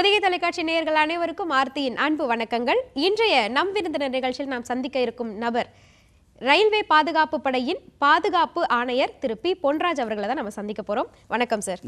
பொதிகை தொலைக்காட்சி நேயர்கள் அனைவருக்கும் ஆர்த்தியின் அன்பு வணக்கங்கள். இன்றைய நம் விருந்தினர் நிகழ்ச்சியில் நாம் சந்திக்க இருக்கும் நபர் ரயில்வே பாதுகாப்பு படையின் பாதுகாப்பு ஆணையர் திரு பி. பொன்ராஜ் அவர்களை தான் நம்ம சந்திக்க போறோம். வணக்கம் சார்.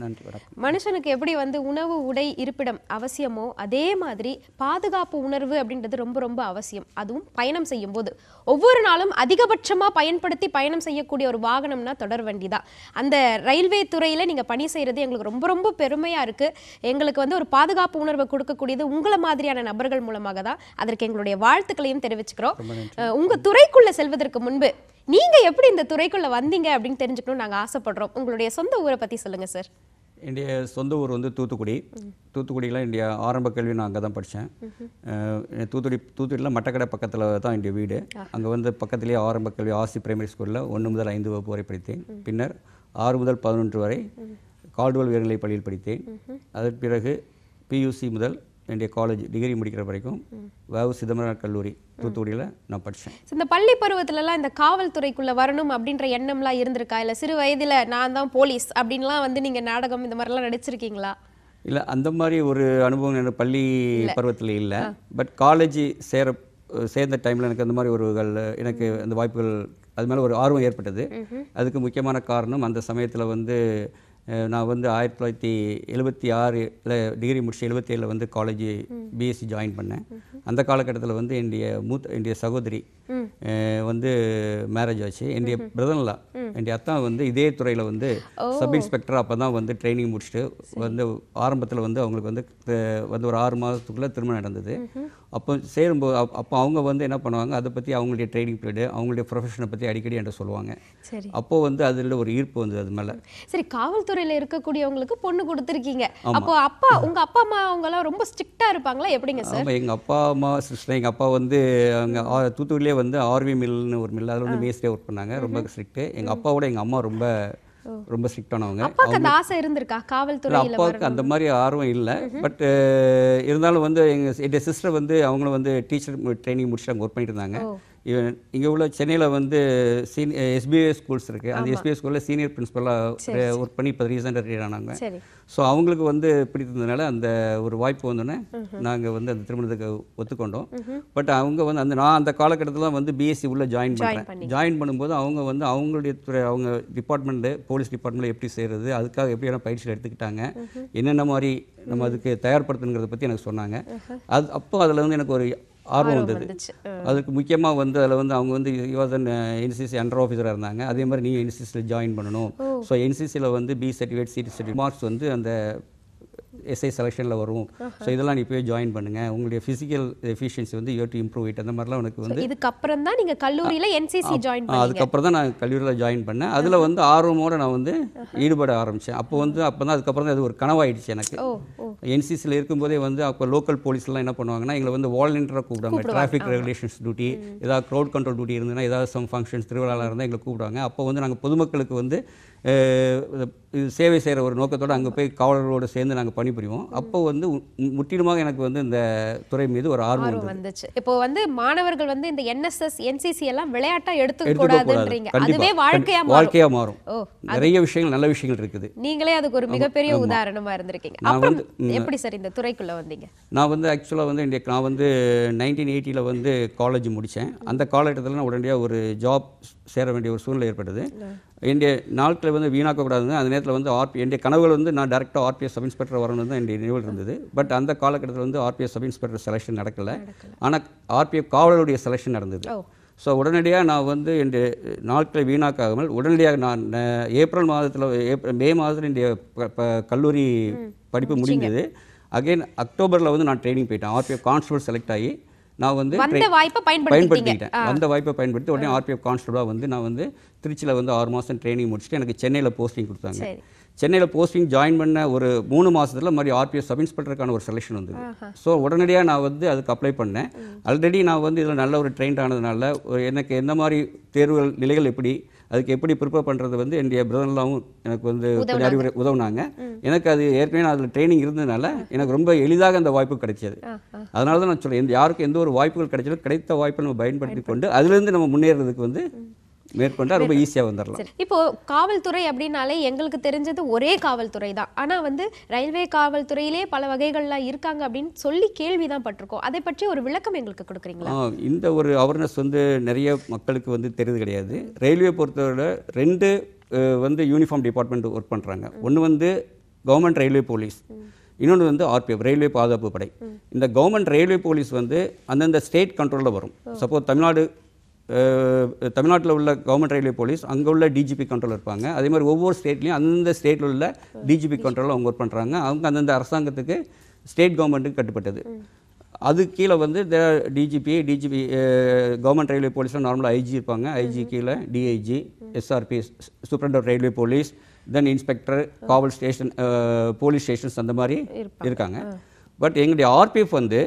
மனுஷனுக்கு எப்படி வந்து உணவு உடை இருப்பிடம் அவசியமோ அதே மாதிரி பாதுகாப்பு உணர்வு அப்படின்றது ரொம்ப ரொம்ப அவசியம். அதுவும் பயணம் செய்யும் போது ஒவ்வொரு நாளும் அதிகபட்சமா பயன்படுத்தி பயணம் செய்யக்கூடிய ஒரு வாகனம்னா தொடர் வண்டி தான் அந்த ரயில்வே துறையில நீங்க பணி செய்யறது எங்களுக்கு ரொம்ப ரொம்ப பெருமையா இருக்கு. எங்களுக்கு வந்து ஒரு பாதுகாப்பு உணர்வை கொடுக்கக்கூடியது உங்களை மாதிரியான நபர்கள் மூலமாக தான் அதற்கு எங்களுடைய வாழ்த்துக்களையும் தெரிவிச்சுக்கிறோம். உங்க துறைக்குள்ள செல்வதற்கு முன்பு. நீங்க எப்படி இந்த துறைக்குள்ள வந்தீங்க அப்படின்னு தெரிஞ்சுக்கணும் நாங்க ஆசைப்படுறோம். உங்களுடைய சொந்த ஊரை பத்தி சொல்லுங்க சார் என்னுடைய சொந்த ஊர் வந்து தூத்துக்குடி. தூத்துக்குடியில் என்னுடைய ஆரம்ப கல்வி நான் அங்கே தான் படித்தேன் தூத்துக்குடி தூத்துக்குடியில் மட்டக்கடை பக்கத்தில் தான் என்னுடைய வீடு. அங்கே வந்து பக்கத்திலேயே ஆரம்ப கல்வி ஆசி பிரைமரி ஸ்கூலில் ஒன்று முதல் ஐந்து வகுப்பு வரை படித்தேன். பின்னர் ஆறு முதல் பதினொன்று வரை கால்டுவல் உயர்நிலைப் பள்ளியில் படித்தேன். அதன் பிறகு பியூசி முதல் என்னுடைய காலேஜ் டிகிரி முடிக்கிற வரைக்கும் வவு சிதம்பரம் கல்லூரி தூத்துக்குடியில் நான் படித்தேன் இந்த பள்ளி பருவத்துலலாம் இந்த காவல்துறைக்குள்ள வரணும் அப்படின்ற எண்ணம்லாம் இருந்திருக்கா? இல்ல சிறு வயதுல நான் தான் போலீஸ் அப்படின்லாம் வந்து நீங்க நாடகம் இந்த மாதிரிலாம் நடிச்சிருக்கீங்களா? இல்லை அந்த மாதிரி ஒரு அனுபவம் எனக்கு பள்ளி பருவத்தில் இல்லை. பட் காலேஜ் சேர சேர்ந்த டைமில் எனக்கு அந்த மாதிரி ஒரு எனக்கு அந்த வாய்ப்புகள் அது மேலே ஒரு ஆர்வம் ஏற்பட்டது. அதுக்கு முக்கியமான காரணம் அந்த சமயத்தில் வந்து நான் வந்து ஆயிரத்தி தொள்ளாயிரத்தி எழுபத்தி ஆறில் டிகிரி முடிச்சு எழுபத்தி ஏழில் வந்து காலேஜ் பிஎஸ்சி ஜாயின் பண்ணேன். அந்த காலகட்டத்தில் வந்து என்னுடைய மூத்த என்னுடைய சகோதரி வந்து மேரேஜ் ஆச்சு. என்னுடைய பிரதன்லா என்னுடைய அத்தா வந்து இதே துறையில் வந்து சப் இன்ஸ்பெக்டர் அப்போ தான் வந்து ட்ரைனிங் முடிச்சுட்டு வந்து ஆரம்பத்தில் வந்து அவங்களுக்கு வந்து வந்து ஒரு ஆறு மாதத்துக்குள்ளே திருமணம் நடந்தது. அப்போ சேரும்போது அப்- அப்போ அவங்க வந்து என்ன பண்ணுவாங்க அதை பற்றி அவங்களுடைய ட்ரைனிங் பீரியடு அவங்களுடைய ப்ரொஃபஷனை பற்றி அடிக்கடி என்கிட்ட சொல்லுவாங்க. சரி. அப்போ வந்து அதில் ஒரு ஈர்ப்பு வந்தது அது மேலே. சரி காவல்துறையில இருக்கக்கூடியவங்களுக்கு பொண்ணு கொடுத்துருக்கீங்க. அப்போ அப்பா உங்க அப்பா அம்மா அவங்க எல்லாம் ரொம்ப ஸ்ட்ரிக்டா இருப்பாங்களா? எப்படிங்க சார்? ஆமாம் எங்கள் அப்பா அம்மா சிஸ்டர் எங்கள் அப்பா வந்து அங்கே தூத்துக்குடியிலே வந்து ஆர்வி மில்னு ஒரு மில் அதில் வந்து மேஸ்திரியாக ஒர்க் பண்ணாங்க ரொம்ப ஸ்ட்ரிக்ட்டு. எங்கள் அப்பாவோட எங்கள் அம்மா ரொம்ப ரொம்ப ஸ்ட்ரிக்டானவங்க அப்பாக்கு அந்த ஆசை இருந்திருக்கா? இல்லை காவல்துறையில அப்பாவுக்கு அந்த மாதிரி ஆர்வம் இல்லை. பட் இருந்தாலும் வந்து எங்கள் என்னுடைய சிஸ்டர் வந்து அவங்களும் வந்து டீச்சர் ட்ரைனிங் முடிச்சுட்டு அங்கே ஒர்க் பண்ணிட்டு இருந்தாங்க. இவன் இங்கே உள்ள சென்னையில் வந்து சீனி எஸ்பிஐ ஸ்கூல்ஸ் இருக்குது அந்த எஸ்பிஐ ஸ்கூலில் சீனியர் பிரின்ஸிபலாக ஒர்க் பண்ணி இப்போ ரீசெண்டாக ரிட்டையர் ஆனாங்க. ஸோ அவங்களுக்கு வந்து பிடித்ததுனால அந்த ஒரு வாய்ப்பு வந்தோடனே நாங்கள் வந்து அந்த திருமணத்துக்கு ஒத்துக்கொண்டோம். பட் அவங்க வந்து அந்த நான் அந்த காலகட்டத்தில் வந்து பிஎஸ்சி உள்ள ஜாயின் பண்ணுறேன் ஜாயின் பண்ணும்போது அவங்க வந்து அவங்களுடைய துறை அவங்க டிபார்ட்மெண்ட்டு போலீஸ் டிபார்ட்மெண்ட்டில் எப்படி செய்கிறது அதுக்காக எப்படியான பயிற்சிகள் எடுத்துக்கிட்டாங்க என்னென்ன மாதிரி நம்ம அதுக்கு தயார்படுத்தணுங்கிறத பற்றி எனக்கு சொன்னாங்க. அது அப்போ அதில் வந்து எனக்கு ஒரு ஆர்வம் வந்தது. அதுக்கு முக்கியமாக வந்து அதில் வந்து அவங்க வந்து யுவதன் என்சிசி அண்டர் ஆஃபீஸராக இருந்தாங்க. அதே மாதிரி நீங்கள் என்சிசியில் ஜாயின் பண்ணணும். ஸோ என்சிசியில் வந்து B certificate C certificate marks வந்து அந்த எஸ்ஐ செலெக்ஷனில் வரும். ஸோ இதெல்லாம் நீ போய் ஜாயின் பண்ணுங்கள் உங்களுடைய ஃபிசிக்கல் எஃபிஷியன்சி வந்து யூ டு இம்ப்ரூவ் இட் அந்த மாதிரிலாம் உனக்கு வந்து இதுக்கப்புறம் தான் நீங்க கல்லூரியில என்சிசி ஜாயின் அதுக்கப்புறம் தான் நான் கல்லூரியில் ஜாயின் பண்ணேன். அதில் வந்து ஆர்வமோடு நான் வந்து ஈடுபட ஆரம்பித்தேன் அப்போ வந்து அப்போ தான் அதுக்கப்புறம் தான் அது ஒரு கனவாயிடுச்சு எனக்கு. என்சிசியில் இருக்கும்போதே வந்து அப்போ லோக்கல் போலீஸ்லாம் என்ன பண்ணுவாங்கன்னா எங்களை வந்து வாலண்டியராக கூப்பிடுவாங்க. டிராஃபிக் ரெகுலேஷன்ஸ் டியூட்டி ஏதாவது க்ரௌட் கண்ட்ரோல் டியூட்டி இருந்ததுன்னா ஏதாவது சம் ஃபங்க்ஷன்ஸ் திருவிழாவில் இருந்தால் எங்களை கூப்பிடுவாங்க. அப்போ வந்து நாங்கள் பொதுமக்களுக்கு வந்து இது சேவை செய்கிற ஒரு நோக்கத்தோடு அங்கே போய் காவலர்களோடு சேர்ந்து நாங்கள் பணிபுரிவோம். அப்போ வந்து முற்றிலுமாக எனக்கு வந்து இந்த துறை மீது ஒரு ஆர்வம் வந்துச்சு. இப்போ வந்து மாணவர்கள் வந்து இந்த என்எஸ்எஸ் என்சிசி எல்லாம் விளையாட்டா எடுத்துக்க எடுத்துக்க கூடாது. கூடாதுன்றீங்க கண்டிப்பா. அதுவே வாழ்க்கையா வாழ்க்கையா மாறும். நிறைய விஷயங்கள் நல்ல விஷயங்கள் இருக்குது. நீங்களே அதுக்கு ஒரு மிகப்பெரிய உதாரணமா இருந்திருக்கீங்க. நான் வந்து, எப்படி சார் இந்த துறைக்குள்ள வந்தீங்க? நான் வந்து ஆக்சுவலாக வந்து என்னுடைய நான் வந்து நைன்டீன் எயிட்டியில் வந்து காலேஜ் முடித்தேன் அந்த காலகட்டத்தில் நான் உடனடியாக ஒரு ஜாப் சேர வேண்டிய ஒரு சூழ்நிலை ஏற்பட்டது. என்னுடைய நாட்களை வந்து வீணாக்கக்கூடாதுன்னு அந்த நேரத்தில் வந்து ஆர்பி என்னுடைய கனவுகள் வந்து நான் டேரெக்டாக ஆர்பிஎஸ் சப் இன்ஸ்பெக்டர் வரணும்னு தான் என்னுடைய நினைவில் இருந்தது. பட் அந்த காலகட்டத்தில் வந்து ஆர்பிஎஸ் சப் இன்ஸ்பெக்டர் செலெக்ஷன் நடக்கலை. ஆனால் ஆர்பிஎஃப் காவலருடைய செலெக்ஷன் நடந்தது. ஸோ உடனடியாக நான் வந்து என்னுடைய நாட்களை வீணாக்காமல் உடனடியாக நான் ஏப்ரல் மாதத்தில் ஏப்ரல் மே மாதத்தில் என்னுடைய கல்லூரி படிப்பு முடிந்தது அகைன் அக்டோபரில் வந்து நான் ட்ரைனிங் போயிட்டேன். ஆர்பிஎஃப் கான்ஸ்டபிள் செலக்ட் ஆகி நான் வந்து வந்த வாய்ப்பை பயன்படுத்திக்கிட்டேன். அந்த வாய்ப்பை பயன்படுத்தி உடனே ஆர்பிஎஃப் கான்ஸ்டபிளாக வந்து நான் வந்து திருச்சியில் வந்து ஆறு மாதம் ட்ரைனிங் முடிச்சுட்டு எனக்கு சென்னையில் போஸ்டிங் கொடுத்தாங்க. சென்னையில் போஸ்டிங் ஜாயின் பண்ண ஒரு மூணு மாசத்துல மாதிரி ஆர்பிஎஸ் சப் இன்ஸ்பெக்டருக்கான ஒரு செலெக்ஷன் வந்தது. ஸோ உடனடியாக நான் வந்து அதுக்கு அப்ளை பண்ணேன். ஆல்ரெடி நான் வந்து இதில் நல்ல ஒரு ட்ரெயின்ட் ஆனதுனால ஒரு எனக்கு எந்த மாதிரி தேர்வுகள் நிலைகள் எப்படி அதுக்கு எப்படி ப்ரிப்பேர் பண்ணுறது வந்து என்னுடைய பிரதர்லாவும் எனக்கு வந்து அறிவுரை உதவுனாங்க. எனக்கு அது ஏற்கனவே நான் அதில் ட்ரைனிங் இருந்ததுனால எனக்கு ரொம்ப எளிதாக அந்த வாய்ப்பு கிடைச்சது. அதனால தான் நான் எந்த யாருக்கும் எந்த ஒரு வாய்ப்புகள் கிடைச்சாலும் கிடைத்த வாய்ப்பை நம்ம பயன்படுத்தி. கொண்டு அதுலேருந்து நம்ம முன்னேறதுக்கு வந்து மேற்கொண்டா ரொம்ப ஈஸியாக வந்துடலாம் இப்போ காவல்துறை அப்படின்னாலே எங்களுக்கு தெரிஞ்சது ஒரே காவல்துறை தான். ஆனா வந்து ரயில்வே காவல்துறையிலே பல வகைகள்லாம் இருக்காங்க அப்படின்னு சொல்லி கேள்வி தான் பட்டிருக்கோம். அதை பற்றி ஒரு விளக்கம் எங்களுக்கு கொடுக்குறீங்களா? இந்த ஒரு அவேர்னஸ் வந்து நிறைய மக்களுக்கு வந்து தெரியுது கிடையாது. ரயில்வே பொறுத்தவரை ரெண்டு வந்து யூனிஃபார்ம் டிபார்ட்மெண்ட் ஒர்க் பண்ணுறாங்க ஒன்று வந்து கவர்மெண்ட் ரயில்வே போலீஸ் இன்னொன்று வந்து ஆர்பிஎஃப் ரயில்வே பாதுகாப்பு படை. இந்த கவர்மெண்ட் ரயில்வே போலீஸ் வந்து அந்தந்த ஸ்டேட் கண்ட்ரோலில் வரும். சப்போஸ் தமிழ்நாடு தமிழ்நாட்டில் உள்ள கவர்மெண்ட் ரயில்வே போலீஸ் அங்கே உள்ள டிஜிபி கண்ட்ரோல் இருப்பாங்க. அதே மாதிரி ஒவ்வொரு ஸ்டேட்லேயும் அந்தந்த ஸ்டேட்டில் உள்ள டிஜிபி கண்ட்ரோலில் அவங்க ஒர்க் பண்ணுறாங்க அவங்க அந்தந்த அரசாங்கத்துக்கு ஸ்டேட் கவர்மெண்ட்டுக்கு கட்டுப்பட்டது. அது கீழே வந்து டிஜிபி டிஜிபி கவர்மெண்ட் ரயில்வே போலீஸில் நார்மலாக ஐஜி இருப்பாங்க. ஐஜி கீழே DIG SRP superintendent railway police then inspector காவல் ஸ்டேஷன் போலீஸ் ஸ்டேஷன்ஸ் அந்த மாதிரி இருக்காங்க. பட் எங்களுடைய ஆர்பிஎஃப் வந்து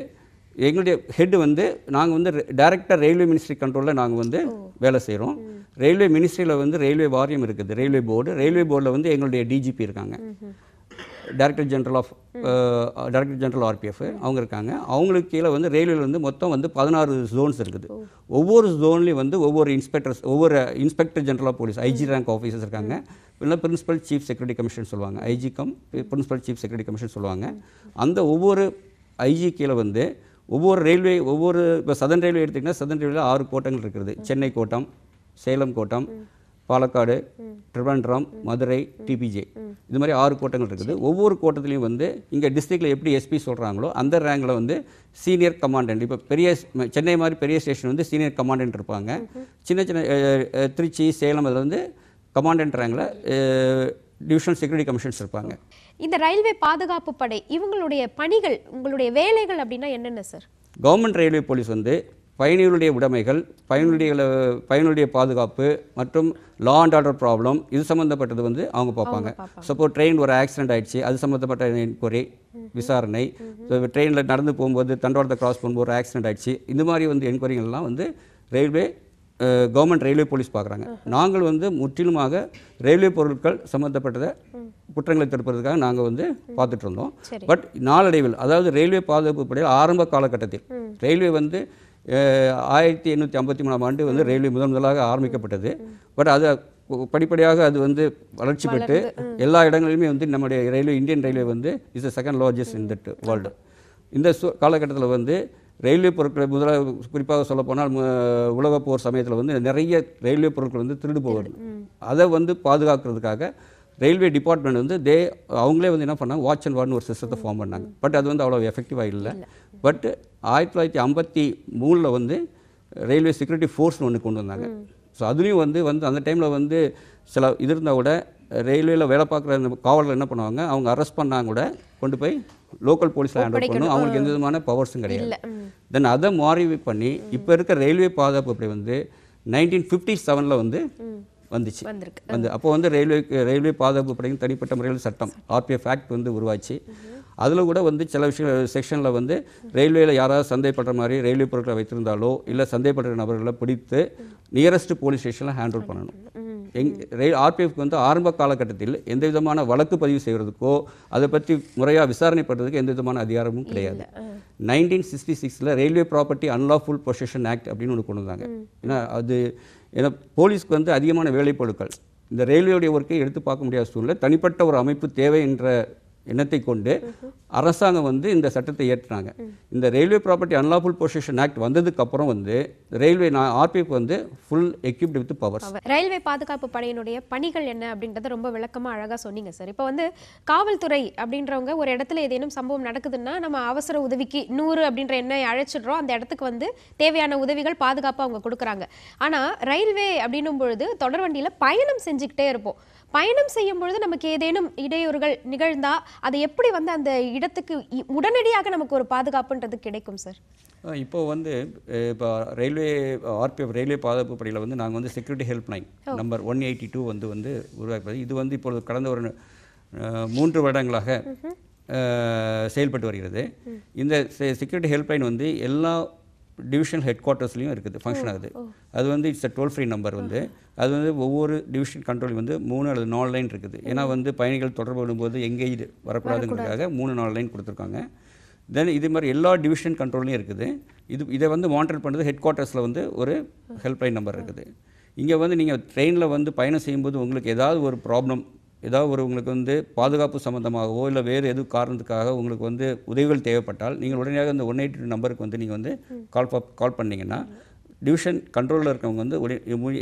எங்களுடைய ஹெட் வந்து நாங்கள் வந்து டைரக்டாக ரயில்வே மினிஸ்ட்ரி கண்ட்ரோலில் நாங்கள் வந்து வேலை செய்கிறோம் ரயில்வே மினிஸ்ட்ரியில் வந்து ரயில்வே வாரியம் இருக்குது. ரயில்வே போர்டு ரயில்வே போர்டில் வந்து எங்களுடைய டிஜிபி இருக்காங்க. Director general of director general RPF அவங்க இருக்காங்க. அவங்களுக்கு கீழே வந்து ரயில்வேல வந்து மொத்தம் வந்து பதினாறு ஜோன்ஸ் இருக்குது. ஒவ்வொரு ஜோன்லேயும் வந்து ஒவ்வொரு இன்ஸ்பெக்டர்ஸ் ஒவ்வொரு inspector general of police IG rank officers இருக்காங்க. இல்லை பிரின்சிபல் சீஃப் செக்யூரிட்டி கமிஷன் சொல்லுவாங்க. IG cum principal chief security commission சொல்லுவாங்க. அந்த ஒவ்வொரு ஐஜி கீழே வந்து ஒவ்வொரு ரயில்வே ஒவ்வொரு இப்போ சதன் ரயில்வே எடுத்திங்கன்னா சதன் ரயில்வே ஆறு கோட்டங்கள் இருக்கிறது சென்னை கோட்டம் சேலம் கோட்டம் பாலக்காடு திருவனந்தபுரம் மதுரை டிபிஜே இது மாதிரி ஆறு கோட்டங்கள் இருக்குது. ஒவ்வொரு கோட்டத்துலையும் வந்து இங்கே டிஸ்ட்ரிக்டில் எப்படி எஸ்பி சொல்கிறாங்களோ அந்த ரேங்கில் வந்து சீனியர் கமாண்டன்ட் இப்போ பெரிய சென்னை மாதிரி பெரிய ஸ்டேஷன் வந்து சீனியர் கமாண்டன்ட் இருப்பாங்க. சின்ன சின்ன திருச்சி சேலம் அதில் வந்து கமாண்டன்ட் ரேங்கில் டிவிஷனல் செக்யூரிட்டி கமிஷன்ஸ் இருப்பாங்க. இந்த ரயில்வே பாதுகாப்பு படை இவங்களுடைய பணிகள் உங்களுடைய வேலைகள் அப்படின்னா என்னென்ன சார் கவர்மெண்ட் ரயில்வே போலீஸ் வந்து பயணிகளுடைய உடைமைகள் பயணிகளுடைய பயணிகளுடைய பாதுகாப்பு மற்றும் லா அண்ட் ஆர்டர் ப்ராப்ளம் இது சம்மந்தப்பட்டது வந்து அவங்க பார்ப்பாங்க. சப்போஸ் ட்ரெயின் ஒரு ஆக்சிடென்ட் ஆயிடுச்சு அது சம்மந்தப்பட்ட என்கொயரி விசாரணை. ட்ரெயினில் நடந்து போகும்போது தண்டவாளத்தை கிராஸ் பண்ணும்போது ஒரு ஆக்சிடென்ட் ஆயிடுச்சு இந்த மாதிரி வந்து என்கொயரிகள்லாம் வந்து ரயில்வே கவர்மெண்ட் ரயில்வே போலீஸ் பார்க்குறாங்க நாங்கள் வந்து முற்றிலுமாக ரயில்வே பொருட்கள் சம்மந்தப்பட்டதை குற்றங்களை தடுப்பதற்காக நாங்கள் வந்து பார்த்துட்டு இருந்தோம். பட் நாளடைவில் அதாவது ரயில்வே பாதுகாப்பு படையில் ஆரம்ப காலகட்டத்தில் ரயில்வே வந்து ஆயிரத்தி எண்ணூற்றி ஐம்பத்தி மூணாம் ஆண்டு வந்து ரயில்வே முதன் முதலாக ஆரம்பிக்கப்பட்டது. பட் அது படிப்படியாக அது வந்து வளர்ச்சி பெற்று எல்லா இடங்களிலுமே வந்து நம்முடைய ரயில்வே இந்தியன் ரயில்வே வந்து is second largest in that world இந்த சு காலகட்டத்தில் வந்து ரயில்வே பொருட்களை முதலாக குறிப்பாக சொல்லப்போனால் உலகப் போர் சமயத்தில் வந்து நிறைய ரயில்வே பொருட்கள் வந்து திருடு போகுது. அதை வந்து பாதுகாக்கிறதுக்காக ரயில்வே டிபார்ட்மெண்ட் வந்து தே அவங்களே வந்து என்ன பண்ணாங்க வாட்ச் அண்ட் வார்ட்னு ஒரு சிஸ்டத்தை ஃபார்ம் பண்ணாங்க. பட் அது வந்து அவ்வளோ எஃபெக்டிவாக இல்லை. பட் ஆயிரத்தி தொள்ளாயிரத்தி ஐம்பத்தி மூணில் வந்து ரயில்வே செக்யூரிட்டி ஃபோர்ஸ்னு ஒன்று கொண்டு வந்தாங்க. ஸோ அதுலேயும் வந்து வந்து அந்த டைமில் வந்து சில இது இருந்தால் கூட ரயில்வேல வேலை பார்க்குற அந்த காவலர் என்ன பண்ணுவாங்க அவங்க அரெஸ்ட் பண்ணாங்க கூட கொண்டு போய் லோக்கல் போலீஸில் ஹேண்டில் பண்ணும் அவங்களுக்கு எந்த விதமான பவர்ஸும் கிடையாது. தென் அதை மாறி பண்ணி இப்போ இருக்க ரயில்வே பாதுகாப்பு அப்படி வந்து நைன்டீன் ஃபிஃப்டி செவனில் வந்து வந்துச்சு. வந்து அப்போ வந்து ரயில்வே ரயில்வே பாதுகாப்பு படையின் தனிப்பட்ட முறையில் சட்டம் ஆர்பிஎஃப் ஆக்ட் வந்து உருவாச்சு. அதில் கூட வந்து சில விஷய செக்ஷனில் வந்து ரயில்வேல யாராவது சந்தேகப்படுற மாதிரி ரயில்வே பொருட்களை வைத்திருந்தாலோ இல்லை சந்தேகப்படுற நபர்களை பிடித்து நியரஸ்ட் போலீஸ் ஸ்டேஷனில் ஹேண்டில் பண்ணணும். எங் ரயில் ஆர்பிஎஃப்க்கு வந்து ஆரம்ப காலகட்டத்தில் எந்த விதமான வழக்கு பதிவு செய்வதற்கோ அதை பற்றி முறையாக விசாரணை பண்ணுறதுக்கு எந்த விதமான அதிகாரமும் கிடையாது நைன்டீன் சிக்ஸ்டி சிக்ஸில் railway property unlawful possession act அப்படின்னு ஒன்று கொண்டு வந்தாங்க. ஏன்னா அது ஏன்னா போலீஸ்க்கு வந்து அதிகமான வேலைப்பொருட்கள் இந்த ரயில்வேவுடைய ஒர்க்கை எடுத்து பார்க்க முடியாத சூழ்நிலை தனிப்பட்ட ஒரு அமைப்பு தேவை என்ற எண்ணத்தை கொண்டு அரசாங்கம் வந்து இந்த சட்டத்தை ஏற்றினாங்க இந்த railway property unlawful possession act வந்ததுக்கு அப்புறம் வந்து ரயில்வே ஆர்பிஎஃப் வந்து full equipped with powers railway பாதுகாப்பு படையினுடைய பணிகள் என்ன அப்படின்றத ரொம்ப விளக்கமா அழகா சொன்னீங்க சார். இப்போ வந்து காவல்துறை அப்படின்றவங்க ஒரு இடத்துல ஏதேனும் சம்பவம் நடக்குதுன்னா நம்ம அவசர உதவிக்கு நூறு அப்படின்ற எண்ணை அழைச்சிடுறோம். அந்த இடத்துக்கு வந்து தேவையான உதவிகள் பாதுகாப்பா அவங்க கொடுக்குறாங்க. ஆனா ரயில்வே அப்படின்னும் பொழுது தொடர்வண்டியில பயணம் செஞ்சுக்கிட்டே இருப்போம். பயணம் செய்யும் பொழுது நமக்கு ஏதேனும் இடையூறுகள் நிகழ்ந்தா அதை எப்படி வந்து அந்த இடத்துக்கு உடனடியாக நமக்கு ஒரு பாதுகாப்புன்றது கிடைக்கும் சார்? அஹ் இப்போ வந்து இப்போ ரயில்வே ஆர்பிஎஃப் ரயில்வே பாதுகாப்பு படையில் வந்து நாங்கள் வந்து security help line number one eighty two வந்து வந்து உருவாக்குறது. இது வந்து இப்பொழுது கடந்த ஒரு மூன்று வருடங்களாக செயல்பட்டு வருகிறது. இந்த செக்யூரிட்டி ஹெல்ப் லைன் வந்து எல்லா டிவிஷனல் ஹெட் குவார்ட்டர்ஸ்லையும் இருக்குது ஃபங்க்ஷன் ஆகுது. அது வந்து இட்ஸ் டோல் ஃப்ரீ நம்பர் வந்து. அது வந்து ஒவ்வொரு டிவிஷன் கண்ட்ரோல் வந்து மூணு அல்லது நாலு லைன் இருக்குது. ஏன்னா வந்து பயணிகள் தொடர்பு கொள்ளும்போது எங்கேஜ் வரக்கூடாதுங்கிறதுக்காக மூணு நாலு லைன் கொடுத்துருக்காங்க. தென் இது மாதிரி எல்லா டிவிஷன் கண்ட்ரோல்லையும் இருக்குது. இது இதை வந்து மானிட்டர் பண்ணுறது ஹெட் குவார்ட்டர்ஸில் வந்து ஒரு ஹெல்ப்லைன் நம்பர் இருக்குது. இங்கே வந்து நீங்கள் ட்ரெயினில் வந்து பயணம் செய்யும்போது உங்களுக்கு ஏதாவது ஒரு ப்ராப்ளம் ஏதாவது ஒரு உங்களுக்கு வந்து பாதுகாப்பு சம்மந்தமாகவோ இல்லை வேறு எது காரணத்துக்காக உங்களுக்கு வந்து உதவிகள் தேவைப்பட்டால் நீங்கள் உடனடியாக அந்த ஒன் எயிட்டி நம்பருக்கு வந்து நீங்கள் வந்து கால் கால் பண்ணீங்கன்னா டிவிஷன் கண்ட்ரோலில் இருக்கவங்க வந்து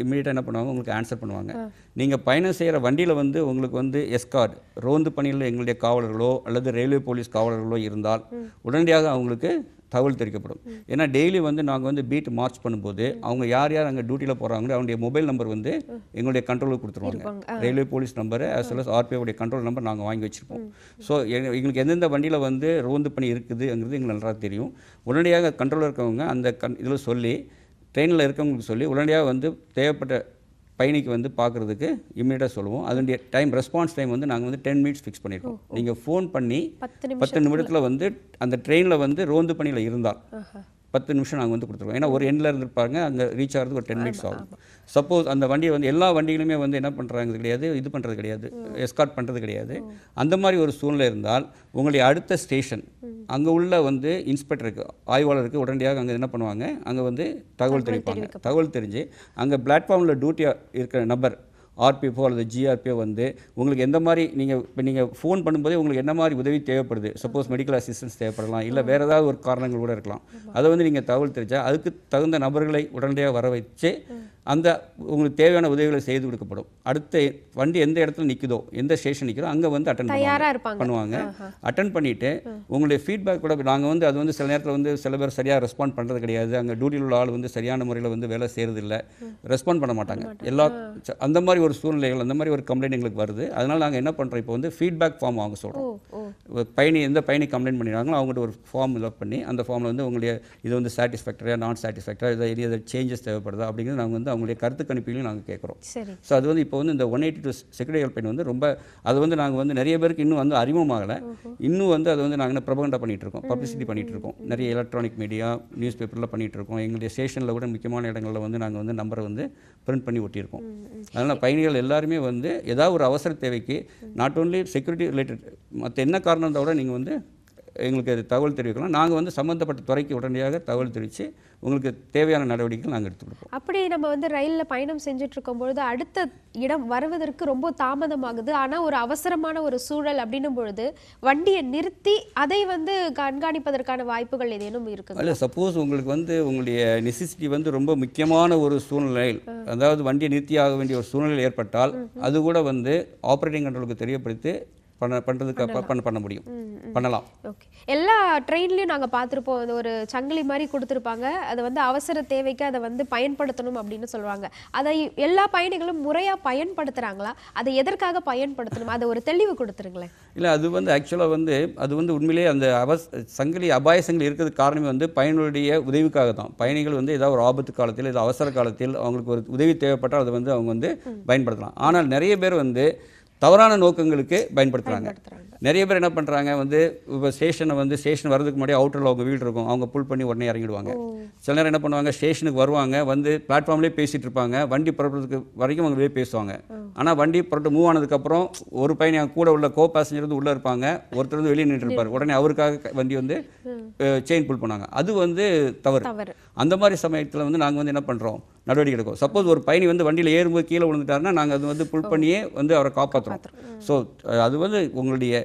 இமீடியட்டாக என்ன பண்ணுவாங்க? உங்களுக்கு ஆன்சர் பண்ணுவாங்க. நீங்கள் பயணம் செய்கிற வண்டியில் வந்து உங்களுக்கு வந்து எஸ்கார்ட் ரோந்து பணியில் எங்களுடைய காவலர்களோ அல்லது ரயில்வே போலீஸ் காவலர்களோ இருந்தால் உடனடியாக அவங்களுக்கு தகவல் தெரிவிக்கப்படும். ஏன்னா டெய்லி வந்து நாங்கள் வந்து பீட் மார்ச் பண்ணும்போது அவங்க யார் யார் அங்கே டியூட்டியில் போகிறாங்களோ அவங்களுடைய மொபைல் நம்பர் வந்து எங்களுடைய கண்ட்ரோலுக்கு கொடுத்துருவாங்க. Railway police number as well as ஆர்பிஓடைய கண்ட்ரோல் நம்பர் நாங்கள் வாங்கி வச்சுருப்போம். ஸோ எங்களுக்கு எந்தெந்த வண்டியில் வந்து ரோந்து பணி இருக்குதுங்கிறது எங்களுக்கு நல்லா தெரியும். உடனடியாக கண்ட்ரோலில் இருக்கவங்க அந்த கண் இதில் சொல்லி ட்ரெயினில் இருக்கவங்களுக்கு சொல்லி உடனடியாக வந்து தேவைப்பட்ட பயணிக்கு வந்து பார்க்குறதுக்கு இம்மீடியட்டாக சொல்லுவோம். அதனுடைய டைம் ரெஸ்பான்ஸ் டைம் வந்து நாங்கள் வந்து டென் மினிட்ஸ் ஃபிக்ஸ் பண்ணியிருக்கோம். நீங்கள் ஃபோன் பண்ணி பத்து நிமிடத்தில் வந்து அந்த ட்ரெயினில் வந்து ரோந்து பணியில் இருந்தால் பத்து நிமிஷம் நாங்கள் வந்து கொடுத்துருவோம் ஏன்னா ஒரு எண்ணில் இருந்திருப்பாங்க அங்கே ரீச் ஆகிறதுக்கு ஒரு டென் மினிட்ஸ் ஆகும். சப்போஸ் அந்த வண்டியை வந்து எல்லா வண்டிகளுமே வந்து என்ன பண்ணுறாங்க கிடையாது இது பண்ணுறது கிடையாது எஸ்கார்ட் பண்ணுறது கிடையாது. அந்த மாதிரி ஒரு சூழ்நிலை இருந்தால் உங்களுடைய அடுத்த ஸ்டேஷன் அங்கே உள்ள வந்து இன்ஸ்பெக்டருக்கு ஆய்வாளருக்கு உடனடியாக அங்கே என்ன பண்ணுவாங்க? அங்கே வந்து தகவல் தெரிவிப்பாங்க. தகவல் தெரிஞ்சு அங்கே பிளாட்ஃபார்மில் டியூட்டியாக இருக்கிற நபர் ஆர்பிஎஃபோ அல்லது ஜிஆர்பிஓ வந்து உங்களுக்கு எந்த மாதிரி நீங்கள் இப்போ நீங்கள் ஃபோன் பண்ணும்போதே உங்களுக்கு என்ன மாதிரி உதவி தேவைப்படுது? சப்போஸ் மெடிக்கல் அசிஸ்டன்ஸ் தேவைப்படலாம் இல்லை வேறு ஏதாவது ஒரு காரணங்கள் கூட இருக்கலாம். அதை வந்து நீங்கள் தகவல் தெரிஞ்சா அதுக்கு தகுந்த நபர்களை உடனடியாக வர வச்சு அந்த உங்களுக்கு தேவையான உதவிகளை செய்து கொடுக்கப்படும். அடுத்த வண்டி எந்த இடத்துல நிற்குதோ எந்த ஸ்டேஷன் நிற்குதோ அங்கே வந்து அட்டன் இருப்பாங்க. பண்ணுவாங்க. அட்டன் பண்ணிவிட்டு உங்களுடைய ஃபீட்பேக் கூட நாங்கள் வந்து அது வந்து சில நேரத்தில் வந்து சில பேர் சரியாக ரெஸ்பாண்ட் பண்ணுறது கிடையாது. அங்கே டியூட்டியில் உள்ள ஆள் வந்து சரியான முறையில் வந்து வேலை செய்கிறது இல்லை ரெஸ்பாண்ட் பண்ண மாட்டாங்க. எல்லா அந்த மாதிரி ஒரு சூழ்நிலைகள் அந்த மாதிரி ஒரு கம்ப்ளைண்ட் எங்களுக்கு வருது. அதனால் நாங்கள் என்ன பண்ணுறோம் இப்போ வந்து ஃபீட்பேக் ஃபார்ம் வாங்க சொல்கிறோம் பயணி எந்த பயணி கம்ப்ளைண்ட் பண்ணிடுறாங்களோ அவங்ககிட்ட ஒரு ஃபார்ம் ஃபில் பண்ணி அந்த ஃபார்மில் வந்து உங்களுடைய இது வந்து சாட்டிஸ்ஃபேக்டரியா நான் சாட்டிஸ்ஃபேக்டரியா இதை அதர் சேஞ்சஸ் தேவைப்படுதா அப்படிங்கிறது நாங்கள் வந்து அவங்களுடைய கருத்து கணிப்பையும் நாங்கள் கேட்குறோம் ஸோ அது வந்து இப்போ வந்து இந்த one eighty two secretary helpline வந்து ரொம்ப அது வந்து நாங்கள் வந்து நிறைய பேருக்கு இன்னும் வந்து அறிமுகமாகலை இன்னும் வந்து அதை வந்து நாங்கள் ப்ரபகண்டா பண்ணிட்டு இருக்கோம். பப்ளிசிட்டி பண்ணிட்டு இருக்கோம். நிறைய எலக்ட்ரானிக் மீடியா நியூஸ் பேப்பரில் பண்ணிட்டு இருக்கோம். எங்களுடைய ஸ்டேஷனில் கூட முக்கியமான இடங்களில் வந்து நாங்கள் வந்து நம்பரை வந்து பிரிண்ட் பண்ணி ஒட்டியிருக்கோம். அதனால் பயணிகள் எல்லாருமே வந்து ஏதாவது ஒரு அவசர தேவைக்கு நாட் ஓன்லி செக்யூரிட்டி ரிலேட்டட் மற்ற என்ன காரணம் இருந்தால் கூட நீங்கள் வந்து எங்களுக்கு அது தகவல் தெரிவிக்கலாம். நாங்கள் வந்து சம்மந்தப்பட்ட துறைக்கு உடனடியாக தகவல் தெரிவித்து உங்களுக்கு தேவையான நடவடிக்கைகள் நாங்கள் எடுத்து கொடுப்போம். அப்படி நம்ம வந்து ரயில்ல பயணம் செஞ்சுட்டு இருக்கும் பொழுது அடுத்த இடம் வருவதற்கு ரொம்ப தாமதமாகுது. ஆனா ஒரு அவசரமான ஒரு சூழல் அப்படின்னும் பொழுது வண்டியை நிறுத்தி அதை வந்து கண்காணிப்பதற்கான வாய்ப்புகள் ஏதேனும் இருக்குங்க அல்ல சப்போஸ் உங்களுக்கு வந்து உங்களுடைய நெசசிட்டி வந்து ரொம்ப முக்கியமான ஒரு சூழ்நிலையில் அதாவது வண்டியை நிறுத்தி ஆக வேண்டிய ஒரு சூழ்நிலை ஏற்பட்டால் அது கூட வந்து ஆப்ரேட்டிங் கண்ட்ரோலுக்கு தெரியப்படுத்தி பண்ண பண்ணுறதுக்கு பண்ண பண்ண முடியும். பண்ணலாம். ஓகே. எல்லா ட்ரெயின்லையும் நாங்க பார்த்திருப்போம். அது ஒரு சங்கிலி மாதிரி கொடுத்துருப்பாங்க. அதை வந்து அவசர தேவைக்கு அதை வந்து பயன்படுத்தணும் அப்படின்னு சொல்லுவாங்க. அதை எல்லா பயணிகளும் முறையா பயன்படுத்துறாங்களா? அதை எதற்காக பயன்படுத்தணும்? அதை ஒரு தெளிவு கொடுத்துருங்களேன். இல்லை அது வந்து ஆக்சுவலாக வந்து அது வந்து உண்மையிலேயே அந்த அவஸ் சங்கிலி அபாய சங்கிலி இருக்கிறதுக்கு காரணமே வந்து பயணிகளுடைய உதவிக்காக தான். பயணிகள் வந்து ஏதாவது ஒரு ஆபத்து காலத்தில் ஏதாவது அவசர காலத்தில் அவங்களுக்கு ஒரு உதவி தேவைப்பட்டால் அதை வந்து அவங்க வந்து பயன்படுத்தலாம். ஆனால் நிறைய பேர் வந்து தவறான நோக்கங்களுக்கு பயன்படுத்துகிறாங்க நிறைய பேர் என்ன பண்ணுறாங்க வந்து இப்போ ஸ்டேஷனை வந்து ஸ்டேஷன் வரதுக்கு முன்னாடி அவுட்டரில் அவங்க வீடு இருக்கும். அவங்க புல் பண்ணி உடனே இறங்கிடுவாங்க. சில நேரம் என்ன பண்ணுவாங்க ஸ்டேஷனுக்கு வருவாங்க வந்து பிளாட்ஃபார்ம்லேயே பேசிகிட்டு இருப்பாங்க. வண்டி புறப்படுறதுக்கு வரைக்கும் அவங்க வெளியே பேசுவாங்க. ஆனால் வண்டி புறப்பட்டு மூவ் ஆனதுக்கப்புறம் ஒரு பையன் அவங்க கூட உள்ள கோ பேசஞ்சர் வந்து உள்ளே இருப்பாங்க. ஒருத்தர் வந்து வெளியே நின்று இருப்பார். உடனே அவருக்காக வண்டி வந்து செயின் புல் பண்ணாங்க. அது வந்து தவறு. அந்த மாதிரி சமயத்தில் வந்து நாங்கள் வந்து என்ன பண்ணுறோம் நடவடிக்கை எடுக்கும். சப்போஸ் ஒரு பயணி வந்து வண்டியில் ஏறும்போது கீழே விழுந்துட்டாருன்னா நாங்கள் அது வந்து புல் பண்ணியே வந்து அவரை காப்பாற்றுறோம் ஸோ அது வந்து உங்களுடைய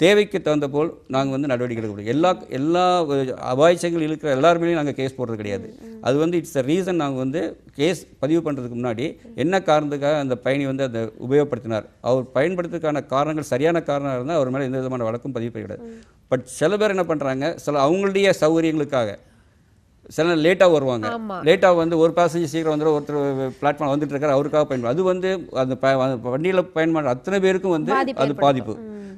தேவைக்கு தகுந்த போல் நாங்கள் வந்து நடவடிக்கை எடுக்க முடியும். எல்லா எல்லா அஹ், அபாயச்சங்கள் இருக்கிற எல்லாருமே நாங்கள் கேஸ் போடுறது கிடையாது. அது வந்து இட்ஸ் அ ரீசன் நாங்கள் வந்து கேஸ் பதிவு பண்ணுறதுக்கு முன்னாடி என்ன காரணத்துக்காக அந்த பயணி வந்து அதை உபயோகப்படுத்தினார்? அவர் பயன்படுத்துறதுக்கான காரணங்கள் சரியான காரணம் இருந்தால் அவர் மேலே எந்த விதமான வழக்கும் பதிவு கிடையாது. பட் சில பேர் என்ன பண்ணுறாங்க சில அவங்களுடைய சௌகரியங்களுக்காக சில நேரம் லேட்டாக வருவாங்க. லேட்டாக வந்து ஒரு பேசஞ்சர் சீக்கிரம் வந்துடும் ஒருத்தர் பிளாட்ஃபார்ம் வந்துட்டு இருக்காரு அவருக்காக பயன்படும் அது வந்து அந்த வண்டியில் பயன்படுற அத்தனை பேருக்கும் வந்து அது பாதிப்பு.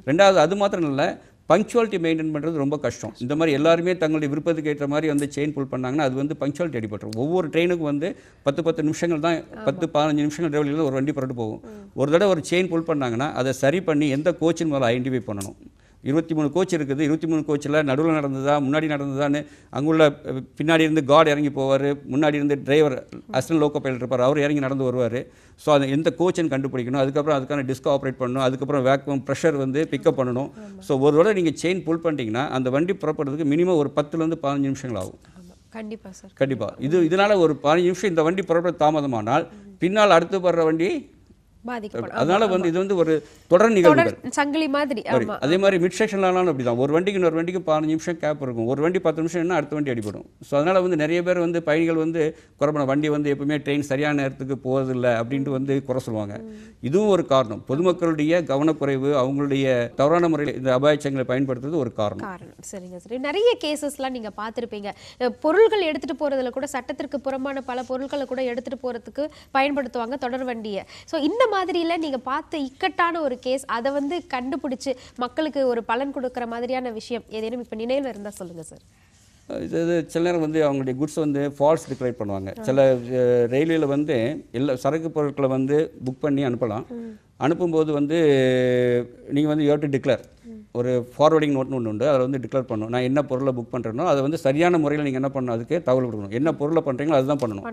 ரெண்டாவது அது மாத்திரம் இல்லை பங்க்சுவாலிட்டி மெயின்டைன் பண்ணுறது ரொம்ப கஷ்டம். இந்த மாதிரி எல்லாருமே தங்களுடைய விருப்பத்துக்கு ஏற்ற மாதிரி வந்து செயின் புல் பண்ணாங்கன்னா அது வந்து பங்க்சுவாலிட்டி அடிபட்டுரும். ஒவ்வொரு ட்ரெயினுக்கும் வந்து பத்து பத்து நிமிஷங்கள் தான் பத்து பதினஞ்சு நிமிஷங்கள் இடைவெளியில் ஒரு வண்டி புரட்டு போகும். ஒரு தடவை ஒரு செயின் புல் பண்ணாங்கன்னா அதை சரி பண்ணி எந்த கோச்சின் முதல்ல ஐடென்டிஃபை பண்ணணும்? இருபத்தி மூணு கோச் இருக்குது. இருபத்தி மூணு கோச்சில் நடுவில் நடந்ததா முன்னாடி நடந்ததான்னு அங்குள்ள பின்னாடி இருந்து கார்டு இறங்கி போவார். முன்னாடி இருந்து டிரைவர் அசிஸ்டன்ட் லோக்கோ பைலட் இருப்பார். அவர் இறங்கி நடந்து வருவார். ஸோ அது எந்த கோச்சுன்னு கண்டுபிடிக்கணும். அதுக்கப்புறம் அதுக்கான டிஸ்க் ஆப்ரேட் பண்ணணும். அதுக்கப்புறம் வேக்யூம் ப்ரெஷர் வந்து பிக்கப் பண்ணணும். ஸோ ஒரு தடவை நீங்கள் செயின் புல் பண்ணிட்டீங்கன்னா அந்த வண்டி புறப்படுறதுக்கு மினிமம் ஒரு பத்துலேருந்து பதினஞ்சு நிமிஷங்கள் ஆகும். கண்டிப்பா சார் கண்டிப்பா. இது இதனால ஒரு பதினஞ்சு நிமிஷம் இந்த வண்டி புறப்பட தாமதமானால் பின்னால் அடுத்து வர்ற வண்டி பாதிக்கப்படும். அதனால வந்து இது வந்து ஒரு தொடர் தொடர் சங்கிலி மாதிரி அதே மாதிரி மிட் செக்ஷன்லாம் அப்படிதான். ஒரு வண்டிக்கு இன்னொரு வண்டிக்கு பதினஞ்சு நிமிஷம் கேப் இருக்கும். ஒரு வண்டி பத்து நிமிஷம் என்ன அடுத்த வண்டி அடிபடும். ஸோ அதனால வந்து நிறைய பேர் வந்து பயணிகள் வந்து குறைப்பன வண்டி வந்து எப்பவுமே ட்ரெயின் சரியான நேரத்துக்கு போவதில்லை அப்படின்ட்டு வந்து குறை சொல்லுவாங்க. இதுவும் ஒரு காரணம். பொதுமக்களுடைய கவனக்குறைவு அவங்களுடைய தவறான முறையில் இந்த அபாயச்சங்களை பயன்படுத்துறது ஒரு காரணம். காரணம். சரிங்க சரி. நிறைய கேசஸ்லாம் நீங்க பார்த்திருப்பீங்க. அஹ் பொருள்கள் எடுத்துட்டு போறதுல கூட சட்டத்திற்கு புறம்பான பல பொருட்களை கூட எடுத்துட்டு போறதுக்கு பயன்படுத்துவாங்க தொடர் வண்டியை. ஸோ இந்த மாதிரில நீங்க பார்த்த இக்கட்டான ஒரு கேஸ் அதை வந்து கண்டுபிடிச்சு மக்களுக்கு ஒரு பலன் கொடுக்கிற மாதிரியான விஷயம் ஏதேனும் இப்ப நினைவுல இருந்தா சொல்லுங்க சார் இது இது சில நேரம் வந்து அவங்களுடைய குட்ஸ் வந்து ஃபால்ஸ் டிக்ளேர் பண்ணுவாங்க. சில ரயில்வேல வந்து எல்லா சரக்கு பொருட்களை வந்து புக் பண்ணி அனுப்பலாம். அனுப்பும்போது வந்து நீங்கள் வந்து யூ டு டிக்ளேர் ஒரு ஃபார்வர்டிங் நோட்னு ஒன்று உண்டு. அதில் வந்து டிக்ளேர் பண்ணணும். நான் என்ன பொருளை புக் பண்ணுறேனோ அதை வந்து சரியான முறையில் நீங்கள் என்ன பண்ணணும்? அதுக்கு தகவல் கொடுக்கணும். என்ன பொருளை பண்ணுறீங்களோ அதுதான் பண்ணணும்.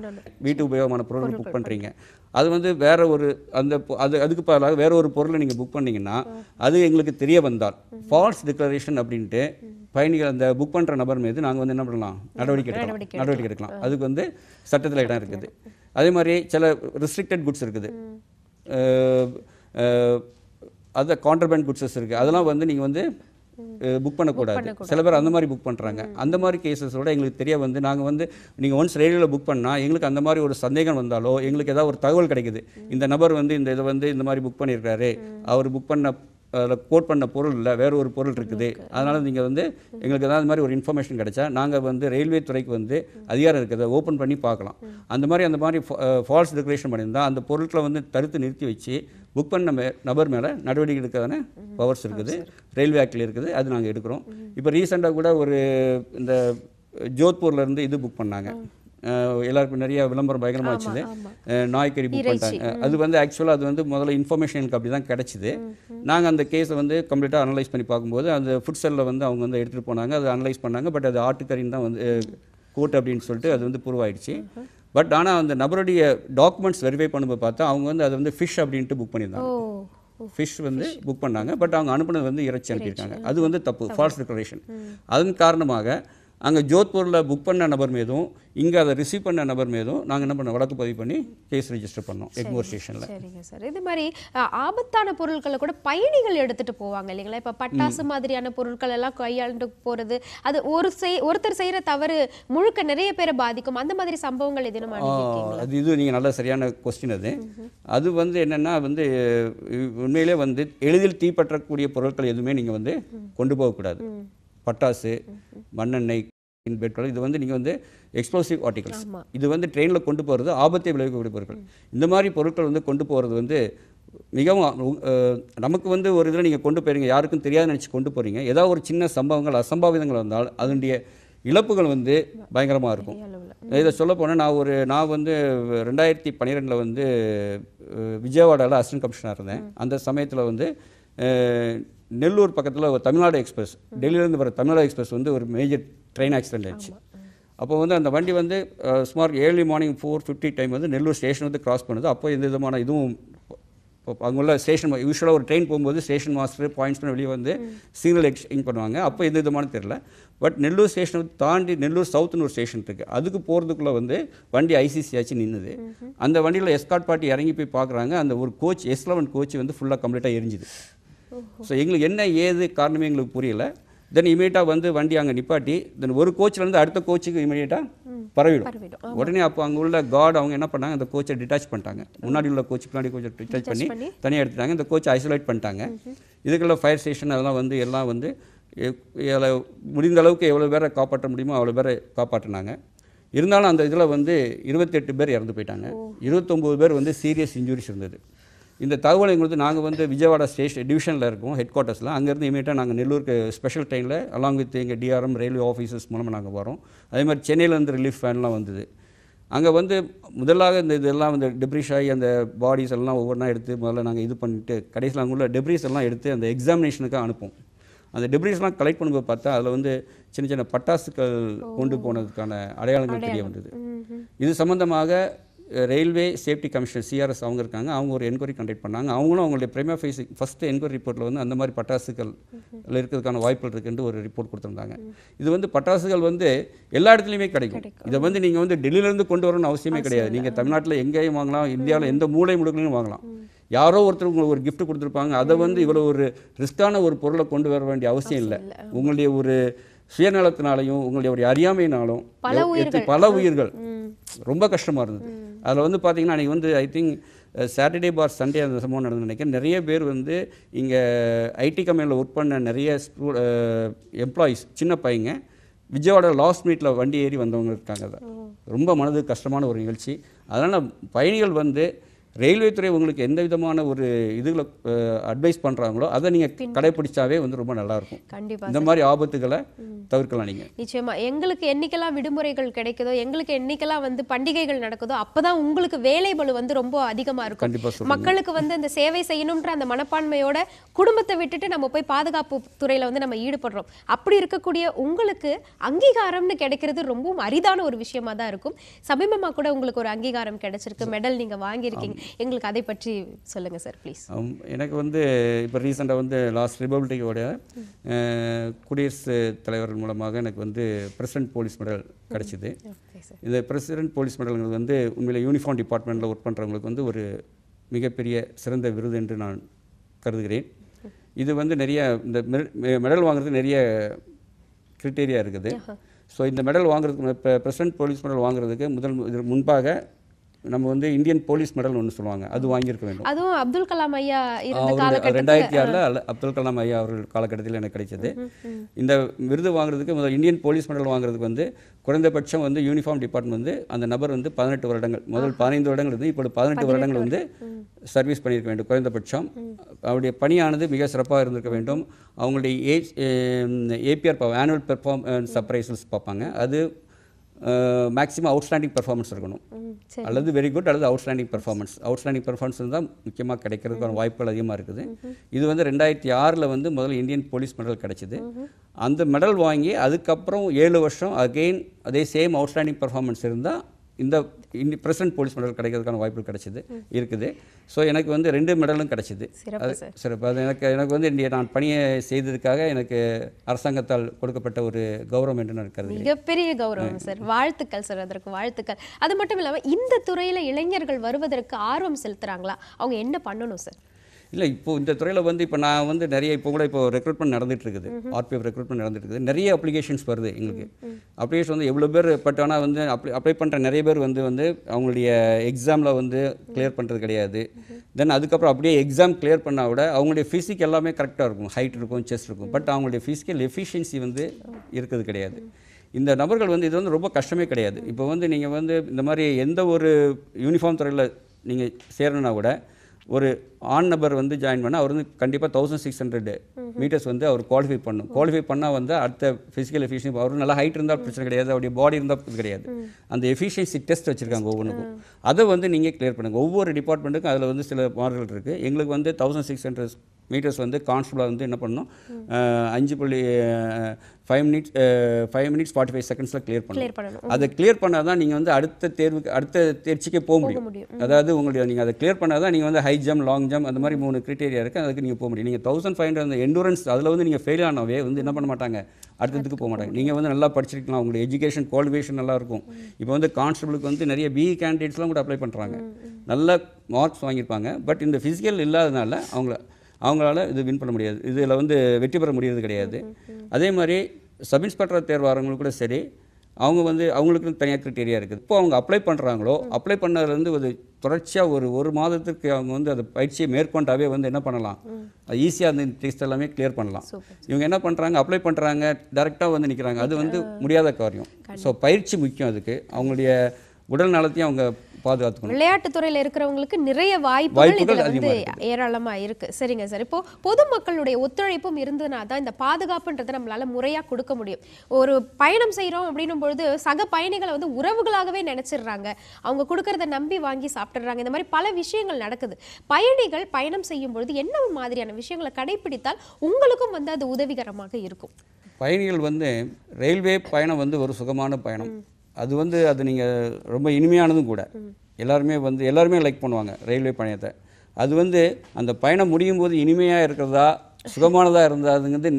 வீட்டு உபயோகமான பொருள் புக் பண்ணுறீங்க அது வந்து வேற ஒரு அந்த அது அதுக்கு பதிலாக வேற ஒரு பொருளை நீங்கள் புக் பண்ணீங்கன்னா அது எங்களுக்கு தெரிய வந்தால் ஃபால்ஸ் டிக்ளரேஷன் அப்படின்ட்டு பயணிகள் அந்த புக் பண்ணுற நபர் மீது நாங்கள் வந்து என்ன பண்ணலாம்? நடவடிக்கை எடுக்கலாம். நடவடிக்கை எடுக்கலாம். அதுக்கு வந்து சட்டத்தில் இடம் இருக்குது. அதே மாதிரி சில ரெஸ்ட்ரிக்டட் குட்ஸ் இருக்குது. அது கான்ட்ரபேண்ட் குட்ஸஸ் இருக்குது அதெல்லாம் வந்து நீங்கள் வந்து புக் பண்ணக்கூடாது. சில பேர் அந்த மாதிரி புக் பண்ணுறாங்க அந்த மாதிரி கேசஸோட எங்களுக்கு தெரிய வந்து நாங்கள் வந்து நீங்கள் ஒன்ஸ் ரயில்வேல புக் பண்ணால் எங்களுக்கு அந்த மாதிரி ஒரு சந்தேகம் வந்தாலோ எங்களுக்கு ஏதாவது ஒரு தகவல் கிடைக்குது. இந்த நபர் வந்து இந்த இதை வந்து இந்த மாதிரி புக் பண்ணியிருக்காரு. அவர் புக் பண்ண அதில் கோட் பண்ண பொருள் இல்லை வேற ஒரு பொருள் இருக்குது. அதனால் நீங்கள் வந்து எங்களுக்கு ஏதாவது மாதிரி ஒரு இன்ஃபர்மேஷன் கிடைச்சா நாங்கள் வந்து ரயில்வே துறைக்கு வந்து அதிகாரம் இருக்கிறத ஓப்பன் பண்ணி பார்க்கலாம். அந்த மாதிரி அந்த மாதிரி ஃபால்ஸ் டிக்ளரேஷன் பண்ணியிருந்தா அந்த பொருட்களை வந்து தடுத்து நிறுத்தி வச்சு புக் பண்ண மே நபர் மேலே நடவடிக்கை எடுக்கிறதான பவர்ஸ் இருக்குது. ரயில்வே ஆக்டில் இருக்குது அது நாங்கள் எடுக்கிறோம். இப்போ ரீசெண்டாக கூட ஒரு இந்த ஜோத்பூர்ல இருந்து இது புக் பண்ணாங்க. எல்லாருக்கும் நிறைய விளம்பரம் பயங்கரமாக வச்சுது. நாய்க்கறி புக் பண்ணிட்டாங்க. அது வந்து ஆக்சுவலாக அது வந்து முதல்ல இன்ஃபர்மேஷன் எனக்கு அப்படி தான் கிடச்சிது நாங்கள் அந்த கேஸை வந்து கம்ப்ளீட்டாக அனலைஸ் பண்ணி பார்க்கும்போது அந்த ஃபுட் செல்லில் வந்து அவங்க வந்து எடுத்துகிட்டு போனாங்க. அதை அனலைஸ் பண்ணாங்க. பட் அது ஆட்டுக்கறின்னு தான் வந்து கோட் அப்படின்னு சொல்லிட்டு அது வந்து ப்ரூவ் ஆயிடுச்சு. பட் ஆனால் அந்த நபருடைய டாக்குமெண்ட்ஸ் வெரிஃபை பண்ணும்போது பார்த்தா அவங்க வந்து அதை வந்து ஃபிஷ் அப்படின்ட்டு புக் பண்ணியிருந்தாங்க. ஃபிஷ் வந்து புக் பண்ணாங்க. பட் அவங்க அனுப்புனது வந்து இறைச்சி அனுப்பியிருக்காங்க. அது வந்து தப்பு ஃபால்ஸ் டிக்ளரேஷன் அதன் காரணமாக அங்கே ஜோத்பூரில் புக் பண்ண நபர் மீதும் இங்கே அதை ரிசீவ் பண்ண நபர் மீதும் நாங்கள் என்ன பண்ணோம்? வழக்கு பதிவு பண்ணி கேஸ் ரெஜிஸ்டர் பண்ணோம் எக்மோர் ஸ்டேஷனில் சரிங்க சார் இது மாதிரி ஆபத்தான பொருட்களை கூட பயணிகள் எடுத்துட்டு போவாங்க இல்லைங்களா? இப்ப பட்டாசு மாதிரியான பொருட்கள் எல்லாம் கையாண்டு போறது அது ஒரு செய் ஒருத்தர் செய்யற தவறு முழுக்க நிறைய பேரை பாதிக்கும். அந்த மாதிரி சம்பவங்கள் எதுவும் அது இது நீங்கள் நல்ல சரியான கொஸ்டின் அது. அது வந்து என்னென்னா வந்து உண்மையிலே வந்து எளிதில் தீப்பற்றக்கூடிய பொருட்கள் எதுவுமே நீங்கள் வந்து கொண்டு போகக்கூடாது. பட்டாசு மண்ணெண்ணெய் பெட்ரோல் இது வந்து நீங்கள் வந்து எக்ஸ்ப்ளோசிவ் ஆர்டிகல்ஸ். இது வந்து ட்ரெயினில் கொண்டு போகிறது ஆபத்தை விளைவிக்கக்கூடிய பொருட்கள். இந்த மாதிரி பொருட்கள் வந்து கொண்டு போகிறது வந்து மிகவும் நமக்கு வந்து ஒரு இதில் நீங்கள் கொண்டு போறீங்க யாருக்கும் தெரியாத நினச்சி கொண்டு போகிறீங்க ஏதாவது ஒரு சின்ன சம்பவங்கள் அசம்பாவிதங்கள் வந்தால் அதனுடைய இழப்புகள் வந்து பயங்கரமாக இருக்கும். இதை சொல்ல போனால் நான் ஒரு நான் வந்து ரெண்டாயிரத்தி பன்னிரெண்டில் வந்து விஜயவாடாவில் அசிஸ்டன்ட் கமிஷனர் இருந்தேன். அந்த சமயத்தில் வந்து நெல்லூர் பக்கத்தில் ஒரு தமிழ்நாடு எக்ஸ்பிரஸ். டெல்லியிலேருந்து வர தமிழ்நாடு எக்ஸ்பிரஸ் வந்து ஒரு மேஜர் ட்ரெயின் ஆக்சிடென்ட் ஆச்சு அப்போ வந்து அந்த வண்டி வந்து சுமார் early morning four fifty time வந்து நெல்லூர் ஸ்டேஷன் வந்து கிராஸ் பண்ணுது. அப்போ எந்த விதமான இதுவும் அங்குள்ள ஸ்டேஷன் யூஸ்வலாக ஒரு ட்ரெயின் போகும்போது ஸ்டேஷன் மாஸ்டர் பாயிண்ட்ஸ் பண்ணி வெளியே வந்து சிக்னல் எக்ஸ்சேஞ்ச் பண்ணுவாங்க. அப்போ எந்த விதமான தெரியல. பட் நெல்லூர் ஸ்டேஷனை தாண்டி நெல்லூர் சவுத்துன்னு ஒரு ஸ்டேஷன் இருக்குது அதுக்கு போகிறதுக்குள்ளே வந்து வண்டி ஐசிசி ஆச்சு நின்னுது. அந்த வண்டியில் எஸ்கார்ட் பார்ட்டி இறங்கி போய் பார்க்குறாங்க அந்த ஒரு கோச் எஸ் லெவன் கோச் வந்து ஃபுல்லாக கம்ப்ளீட்டாக எரிஞ்சுது. ஸோ எங்களுக்கு என்ன ஏது காரணமே எங்களுக்கு புரியல. தென் இமீடியட்டாக வந்து வண்டி அங்கே நிப்பாட்டி தென் ஒரு கோச்சிலேருந்து அடுத்த கோச்சுக்கு இமீடியட்டாக பரவிடும். உடனே அப்போ அங்கே உள்ள கார்டு அவங்க என்ன பண்ணாங்க அந்த கோச்சை டிட்டாச் பண்ணிட்டாங்க. முன்னாடி உள்ள கோச் பின்னாடி கோச்சை டிட்டாச் பண்ணி. தனியாக எடுத்துட்டாங்க. இந்த கோச்சை ஐசோலேட் பண்ணிட்டாங்க. இதுக்குள்ள ஃபயர் ஸ்டேஷன் அதெல்லாம் வந்து எல்லாம் வந்து முடிந்த அளவுக்கு எவ்வளோ பேரை காப்பாற்ற முடியுமோ அவ்வளோ பேரை காப்பாற்றினாங்க. இருந்தாலும் அந்த இதில் வந்து இருபத்தெட்டு பேர் இறந்து போயிட்டாங்க. இருபத்தொம்போது பேர் வந்து சீரியஸ் இன்ஜுரிஸ் இருந்தது. இந்த தகவலை எங்களுக்கு நாங்கள் வந்து விஜயவாடா ஸ்டேஷன் டிவிஷனில் இருக்கோம் ஹெட் குவார்ட்டர்ஸில் அங்கேருந்து இமீடியட்டாக நாங்கள் நெல்லூருக்கு ஸ்பெஷல் ட்ரெயினில் அலாங் வித் எங்கள் டிஆர்எம் ரயில்வே ஆஃபீஸர்ஸ் மூலமாக நாங்கள் வரோம். அதே மாதிரி சென்னையிலேருந்து ரிலீஃப் வேன்லாம் வந்தது. அங்கே வந்து முதலாக இந்த இதெல்லாம் வந்து டெப்ரிஷ் ஆகி அந்த பாடிஸ் எல்லாம் ஒவ்வொன்றா எடுத்து முதல்ல நாங்கள் இது பண்ணிட்டு கடைசியில் அங்கே உள்ள டெப்ரிஸ் எல்லாம் எடுத்து அந்த எக்ஸாமினேஷனுக்கு அனுப்போம் அந்த டெப்ரிஸ்லாம் கலெக்ட் பண்ணும்போது பார்த்தா அதில் வந்து சின்ன சின்ன பட்டாசுகள் கொண்டு போனதுக்கான அடையாளங்கள் தெரிய வந்தது. இது சம்பந்தமாக ரயில்வே சேஃப்டி கமிஷனர் சிஆர்எஸ் அவங்க இருக்காங்க. அவங்க ஒரு என்கொயரி கண்டக்ட் பண்ணாங்க. அவங்களும் அவங்களுடைய பிரைமா ஃபேஸ் ஃபஸ்ட் என்கொயரி ரிப்போர்ட்டில் வந்து அந்த மாதிரி பட்டாசுகள் இருக்கிறதுக்கான வாய்ப்புகள் இருக்குன்னு ஒரு ரிப்போர்ட் கொடுத்துருந்தாங்க. இது வந்து பட்டாசுகள் வந்து எல்லா இடத்துலையுமே கிடைக்கும். இதை வந்து நீங்கள் வந்து டெல்லியிலேருந்து கொண்டு வரணும்னு அவசியமே கிடையாது. நீங்கள் தமிழ்நாட்டில் எங்கேயும் வாங்கலாம். இந்தியாவில் எந்த மூலை முடுக்கலையும் வாங்கலாம். யாரோ ஒருத்தர் உங்களுக்கு ஒரு gift கொடுத்துருப்பாங்க. அதை வந்து இவ்வளோ ஒரு ரிஸ்கான ஒரு பொருளை கொண்டு வர வேண்டிய அவசியம் இல்லை. உங்களுடைய ஒரு சுயநலத்தினாலையும் உங்களுடைய ஒரு அறியாமையினாலும் பல உயிர்கள். ரொம்ப கஷ்டமாக இருந்தது. அதில் வந்து பார்த்தீங்கன்னா அன்றைக்கி வந்து ஐ திங்க் சாட்டர்டே பார் சண்டே அந்த சம்பவம் நடந்து நினைக்கிறேன். நிறைய பேர் வந்து இங்கே ஐடி கம்பெனியில் ஒர்க் பண்ண நிறைய ஸ்டூ எம்ப்ளாயீஸ் சின்ன பையங்க விஜயவாடா லாஸ்ட் மீட்டில் வண்டி ஏறி வந்தவங்க இருக்காங்க. ரொம்ப மனது கஷ்டமான ஒரு நிகழ்ச்சி. அதனால் பயணிகள் வந்து ரயில்வே துறை உங்களுக்கு எந்த விதமான ஒரு இதுகளை அட்வைஸ் பண்ணுறாங்களோ அதை நீங்கள் கடைப்பிடிச்சாவே வந்து ரொம்ப நல்லாயிருக்கும். கண்டிப்பா இந்த மாதிரி ஆபத்துகளை தவிர்க்கலாம் நீங்கள் நிச்சயமா. எங்களுக்கு என்னைக்கெல்லாம் விடுமுறைகள் கிடைக்குதோ எங்களுக்கு என்னைக்கெல்லாம் வந்து பண்டிகைகள் நடக்குதோ அப்பதான் உங்களுக்கு வேலை பளு வந்து ரொம்ப அதிகமா இருக்கும். கண்டிப்பாக மக்களுக்கு வந்து இந்த சேவை செய்யணும்ன்ற அந்த மனப்பான்மையோட குடும்பத்தை விட்டுட்டு நம்ம போய் பாதுகாப்பு துறையில வந்து நம்ம ஈடுபடுறோம். அப்படி இருக்கக்கூடிய உங்களுக்கு அங்கீகாரம்னு கிடைக்கிறது ரொம்பவும் அரிதான ஒரு விஷயமா தான் இருக்கும். சமீபமா கூட உங்களுக்கு ஒரு அங்கீகாரம் கிடைச்சிருக்கு. மெடல் நீங்க வாங்கியிருக்கீங்க. எங்களுக்கு அதை பற்றி சொல்லுங்க சார் ப்ளீஸ் ஆம், எனக்கு வந்து இப்போ ரீசெண்டாக வந்து லாஸ்ட் ரிபப்ளிக்கோட குடியரசு தலைவர் மூலமாக எனக்கு வந்து பிரசிடென்ட் போலீஸ் மெடல் கிடச்சிது. இந்த பிரசிடென்ட் போலீஸ் மெடல்கள் வந்து உண்மையிலே யூனிஃபார்ம் டிபார்ட்மெண்ட்டில் ஒர்க் பண்ணுறவங்களுக்கு வந்து ஒரு மிகப்பெரிய சிறந்த விருது என்று நான் கருதுகிறேன். இது வந்து நிறைய இந்த மெடல் வாங்குறதுக்கு நிறைய கிரிட்டேரியா இருக்குது. ஸோ இந்த மெடல் வாங்குறதுக்கு இப்போ பிரசிடென்ட் போலீஸ் மெடல் வாங்குறதுக்கு முதல் இதற்கு முன்பாக நம்ம வந்து இந்தியன் போலீஸ் மெடல் ஒன்று சொல்லுவாங்க. அது வாங்கியிருக்க வேண்டும். அதுவும் அப்துல் கலாம் ஐயா ரெண்டாயிரத்தி ஆறில் அப்துல் கலாம் ஐயா அவர்கள் காலகட்டத்தில் எனக்கு கிடைச்சது. இந்த விருது வாங்குறதுக்கு முதல் இந்தியன் போலீஸ் மெடல் வாங்குறதுக்கு வந்து குறைந்தபட்சம் வந்து யூனிஃபார்ம் டிபார்ட்மெண்ட் வந்து அந்த நபர் வந்து பதினெட்டு வருடங்கள் முதல் பதினைந்து வருடங்கள் இருந்து இப்பொழுது பதினெட்டு வருடங்கள் வந்து சர்வீஸ் பண்ணியிருக்க வேண்டும் குறைந்தபட்சம். அவருடைய பணியானது மிக சிறப்பாக இருந்திருக்க வேண்டும். அவங்களுடைய age APR annual performance appraisals பார்ப்பாங்க. அது மேக்ஸிமம் அவுட்ஸ்டாண்டிங் பெர்ஃபார்மன்ஸ் இருக்கணும். அல்லது வெரி குட் அல்லது அவுட்ஸ்டாண்டிங் பெர்ஃபார்மன்ஸ் அவுட்ஸ்டாண்டிங் பெர்ஃபார்மன்ஸ் தான் முக்கியமாக கிடைக்கிறதுக்கான வாய்ப்புகள் அதிகமாக இருக்குது. இது வந்து ரெண்டாயிரத்தி ஆறில் வந்து முதல்ல இந்தியன் போலீஸ் மெடல் கிடைச்சிது. அந்த மெடல் வாங்கி அதுக்கப்புறம் ஏழு வருஷம் அகெயின் அதே சேம் அவுட்ஸ்டாண்டிங் பெர்ஃபார்மன்ஸ் இருந்தால் இந்த இந்தி பிரசிடென்ட் போலீஸ் மெடல் கிடைக்கிறதுக்கான வாய்ப்பு கிடைச்சிது இருக்குது. ஸோ எனக்கு வந்து ரெண்டு மெடலும் கிடைச்சிது. அது சார். சிறப்பு. அது எனக்கு எனக்கு வந்து இந்திய நான் பணியை செய்ததுக்காக எனக்கு அரசாங்கத்தால் கொடுக்கப்பட்ட ஒரு கௌரவம் என்று நான் கருதுகிறேன். மிகப்பெரிய கௌரவம் சார். வாழ்த்துக்கள் சார் அதற்கு வாழ்த்துக்கள். அது மட்டும் இல்லாம இந்த துறையில இளைஞர்கள் வருவதற்கு ஆர்வம் செலுத்துறாங்களா? அவங்க என்ன பண்ணணும் சார்? இல்லை இப்போ இந்த துறையில் வந்து இப்போ நான் வந்து நிறைய இப்போ கூட இப்போ ரெக்ரூட்மெண்ட் நடந்துட்டு இருக்குது ஆர்பிஎஃப் ரெக்ரூட்மெண்ட் நடந்துட்டு இருக்குது நிறைய அப்ளிகேஷன்ஸ் வருது எங்களுக்கு. அப்ளிகேஷன் வந்து எவ்வளோ பேர் பட் ஆனால் வந்து அப்ளை அப்ளை பண்ணுற நிறைய பேர் வந்து வந்து அவங்களுடைய எக்ஸாமில் வந்து கிளியர் பண்ணுறது கிடையாது. தென் அதுக்கப்புறம் அப்படியே எக்ஸாம் கிளியர் பண்ணால் விட அவங்களுடைய ஃபிசிக் எல்லாமே கரெக்டாக இருக்கும். ஹைட் இருக்கும் செஸ்ட் இருக்கும். பட் அவங்களுடைய ஃபிசிக்கல் எஃபிஷியன்சி வந்து இருக்கிறது கிடையாது. இந்த நபர்கள் வந்து இது வந்து ரொம்ப கஷ்டமே கிடையாது. இப்போ வந்து நீங்கள் வந்து இந்த மாதிரி எந்த ஒரு யூனிஃபார்ம் துறையில் நீங்கள் சேரணுன்னா கூட ஒரு ஆண் நபர் வந்து ஜாயின் பண்ணால் அவர் வந்து கண்டிப்பாக தௌசண்ட் சிக்ஸ் ஹண்ட்ரட் மீட்டர்ஸ் வந்து அவர் குவாலிஃபை பண்ணும். குவாலிஃபை பண்ணால் வந்து அடுத்த ஃபிசிக்கல் எஃபிஷியன்சி அவர் நல்லா ஹைட் இருந்தால் பிரச்சனை கிடையாது. அவருடைய பாடி இருந்தால் கிடையாது. அந்த எஃபிஷியன்சி டெஸ்ட் வச்சுருக்காங்க ஒவ்வொன்றுக்கும். அதை வந்து நீங்கள் கிளியர் பண்ணுங்கள் ஒவ்வொரு டிபார்ட்மெண்ட்டுக்கும் அதில் வந்து சில மார்க்குகள் இருக்குது எங்களுக்கு வந்து தௌசண்ட் சிக்ஸ் ஹண்ட்ரட் மீட்டர்ஸ் வந்து கான்ஸ்டபிளாக வந்து என்ன பண்ணணும்? அஞ்சு புள்ளி five minutes five minutes forty five செகண்ட்ஸில் கிளியர் பண்ணணும். அதை கிளியர் பண்ணால் தான் நீங்கள் வந்து அடுத்த தேர்வுக்கு அடுத்த தேர்ச்சிக்கே போக முடியும். அதாவது உங்களுடைய நீங்கள் அதை கிளியர் பண்ணால் தான் நீங்கள் வந்து ஹை ஜம்ப் லாங் ஜம்ப் அந்த மாதிரி மூணு கிரிட்டேரியா இருக்குது அதுக்கு நீங்கள் போக முடியும். நீங்கள் தௌசண்ட் ஃபைவ் ஹண்ட்ரட் அந்த எண்டூரன்ஸ் அதில் வந்து நீங்கள் ஃபெயில் ஆனவே வந்து என்ன பண்ண மாட்டாங்க? அடுத்ததுக்கு போக மாட்டாங்க. நீங்கள் வந்து நல்லா படிச்சிருக்கலாம். உங்களுடைய எஜுகேஷன் குவாலிஃபிகேஷன் நல்லா இருக்கும். இப்போ வந்து கான்ஸ்டபிளுக்கு வந்து நிறைய பிஇ கேண்டிடேட்ஸ்லாம் கூட அப்ளை பண்ணுறாங்க நல்ல மார்க்ஸ் வாங்கியிருப்பாங்க. பட் இந்த ஃபிசிக்கல் இல்லாதனால அவங்கள அவங்களால இது வின் பண்ண முடியாது. இதில் வந்து வெற்றி பெற முடியறது கிடையாது. அதே மாதிரி சப் இன்ஸ்பெக்டர் தேர்வாரவங்களுக்கு கூட சரி அவங்க வந்து அவங்களுக்கு தனியாக கிரிட்டேரியா இருக்குது. இப்போ அவங்க அப்ளை பண்ணுறாங்களோ அப்ளை பண்ணதுலேருந்து ஒரு தொடர்ச்சியாக ஒரு ஒரு மாதத்துக்கு அவங்க வந்து அந்த பயிற்சியை மேற்கொண்டாவே வந்து என்ன பண்ணலாம்? ஈஸியாக அந்த டெஸ்ட் எல்லாமே கிளியர் பண்ணலாம். இவங்க என்ன பண்ணுறாங்க அப்ளை பண்ணுறாங்க டேரெக்டாக வந்து நிற்கிறாங்க அது வந்து முடியாத காரியம். ஸோ பயிற்சி முக்கியம் அதுக்கு. அவங்களுடைய உடல் நலத்தையும் அவங்க பாதுகாத்துக்கணும். விளையாட்டு துறையில இருக்கிறவங்களுக்கு நிறைய வாய்ப்புகள் இதுல வந்து ஏராளமா இருக்கு. சரிங்க சார். இப்போ பொதுமக்களுடைய ஒத்துழைப்பும் இருந்ததுனா தான் இந்த பாதுகாப்புன்றதை நம்மளால முறையா கொடுக்க முடியும். ஒரு பயணம் செய்றோம் அப்படின்னும் பொழுது சக பயணிகளை வந்து உறவுகளாகவே நினைச்சிடுறாங்க. அவங்க கொடுக்கறத நம்பி வாங்கி சாப்பிட்டுறாங்க இந்த மாதிரி பல விஷயங்கள் நடக்குது. பயணிகள் பயணம் செய்யும் பொழுது என்ன மாதிரியான விஷயங்களை கடைபிடித்தால் உங்களுக்கும் வந்து அது உதவிகரமாக இருக்கும்? பயணிகள் வந்து ரயில்வே பயணம் வந்து ஒரு சுகமான பயணம். அது வந்து அது நீங்கள் ரொம்ப இனிமையானதும் கூட. எல்லாருமே வந்து எல்லாருமே லைக் பண்ணுவாங்க ரயில்வே பயணத்தை. அது வந்து அந்த பயணம் முடியும் போது இனிமையாக இருக்கிறதா சுகமானதாக இருந்தாதுங்கிறது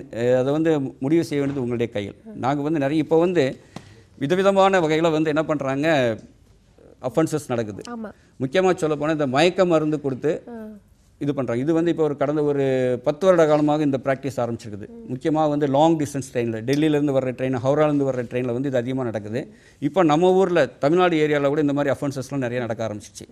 அதை வந்து முடிவு செய்ய வேண்டியது உங்களுடைய கையில். நாங்கள் வந்து நிறைய இப்போ வந்து விதவிதமான வகையில் வந்து என்ன பண்ணுறாங்க அஃபென்சஸ் நடக்குது. முக்கியமாக சொல்ல போனால் இந்த மயக்க மருந்து கொடுத்து இது பண்ணுறாங்க இது வந்து இப்போ ஒரு கடந்த ஒரு பத்து வருட காலமாக இந்த ப்ராக்டிஸ் ஆரம்பிச்சிருக்குது. முக்கியமாக வந்து லாங் டிஸ்டன்ஸ் ட்ரெயினில் டெல்லியிலேருந்து வர ட்ரெயின் ஹவுராலேருந்து வர்ற ட்ரெயினில் வந்து இது அதிகமாக நடக்குது. இப்போ நம்ம ஊரில் தமிழ்நாடு ஏரியாவில் கூட இந்த மாதிரி அஃபென்சஸ்லாம் நிறைய நடக்க ஆரம்பிச்சிச்சு.